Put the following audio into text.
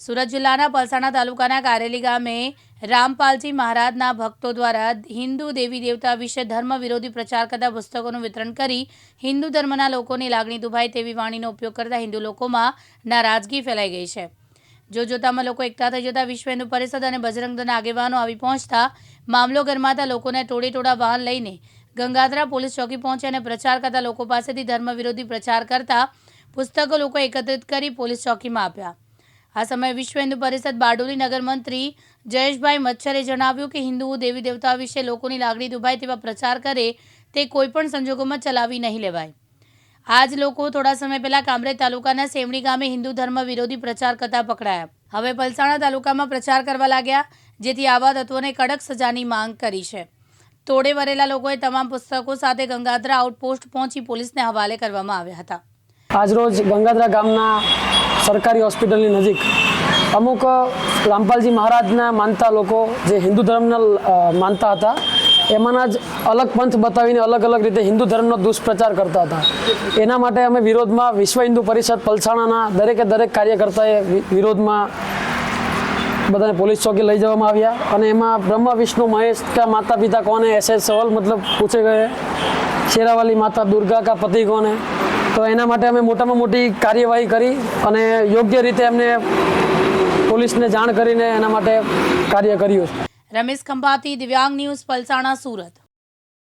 સુરત જિલ્લાના પલસાણા તાલુકાના કારેલી ગામે રામપાલજી મહારાજના ભક્તો દ્વારા હિન્દુ દેવી દેવતા વિશે ધર્મ વિરોધી પ્રચાર કરતા પુસ્તકોનું વિતરણ કરી હિન્દુ ધર્મના લોકોની લાગણી દુભાય તેવી વાણીનો ઉપયોગ કરતા હિન્દુ લોકોમાં નારાજગી ફેલાઈ ગઈ છે. જોજોતામાં લોકો એકઠા થઈ જતા વિશ્વ હિન્દુ પરિષદ અને બજરંગ દળના આગેવાનો આવી પહોંચતા મામલો ગરમાતા લોકોને ટોળે ટોળા વાહન લઈને ગંગાધરા પોલીસ ચોકી પહોંચી અને પ્રચાર કરતા લોકો પાસેથી ધર્મ વિરોધી પ્રચાર કરતા પુસ્તકો લોકો એકત્રિત કરી પોલીસ ચોકીમાં આપ્યા. આ સમયે વિશ્વ હિન્દુ પરિષદ બારડોલી નગર મંત્રી જયેશભાઈ મચ્છરે જણાવ્યું કે હિન્દુઓ દેવી દેવતા વિશે લોકોની લાગણી દુભાય તેવા પ્રચાર કરે તે કોઈપણ સંજોગોમાં ચલાવી નહીં લેવાય. આજ લોકો થોડા સમય પહેલા કામરેજ તાલુકાના સેમણી ગામે હિન્દુ ધર્મ વિરોધી પ્રચાર કરતા પકડાયા. હવે પલસાણા તાલુકામાં પ્રચાર કરવા લાગ્યા, જેથી આવા તત્વોને કડક સજાની માંગ કરી છે. તોડે વરેલા લોકોએ તમામ પુસ્તકો સાથે ગંગાધરા આઉટપોસ્ટ પહોંચી પોલીસને હવાલે કરવામાં આવ્યા હતા. આજરોજ ગંગાધરા ગામના સરકારી હોસ્પિટલની નજીક અમુક રામપાલજી મહારાજના માનતા લોકો જે હિન્દુ ધર્મના માનતા હતા, એમાંના જ અલગ પંથ બતાવીને અલગ અલગ રીતે હિન્દુ ધર્મનો દુષ્પ્રચાર કરતા હતા. એના માટે અમે વિરોધમાં વિશ્વ હિન્દુ પરિષદ પલસાણાના દરેકે દરેક કાર્યકર્તાએ વિરોધમાં બધાને પોલીસ ચોકી લઈ જવામાં આવ્યા અને એમાં બ્રહ્મ, વિષ્ણુ, મહેશ, કા માતા પિતા કોને ऐसे સવાલ મતલબ પૂછે ગયે, શેરાવાલી માતા, દુર્ગા કા પતિ કોને તો એના માટે અમે મોટામાં મોટી કાર્યવાહી કરી અને યોગ્ય રીતે એમને પોલીસને જાણ કરીને એના માટે કાર્ય કર્યું રમેશ ખંભાતી, દિવ્યાંગ ન્યૂઝ, પલસાણા, સુરત.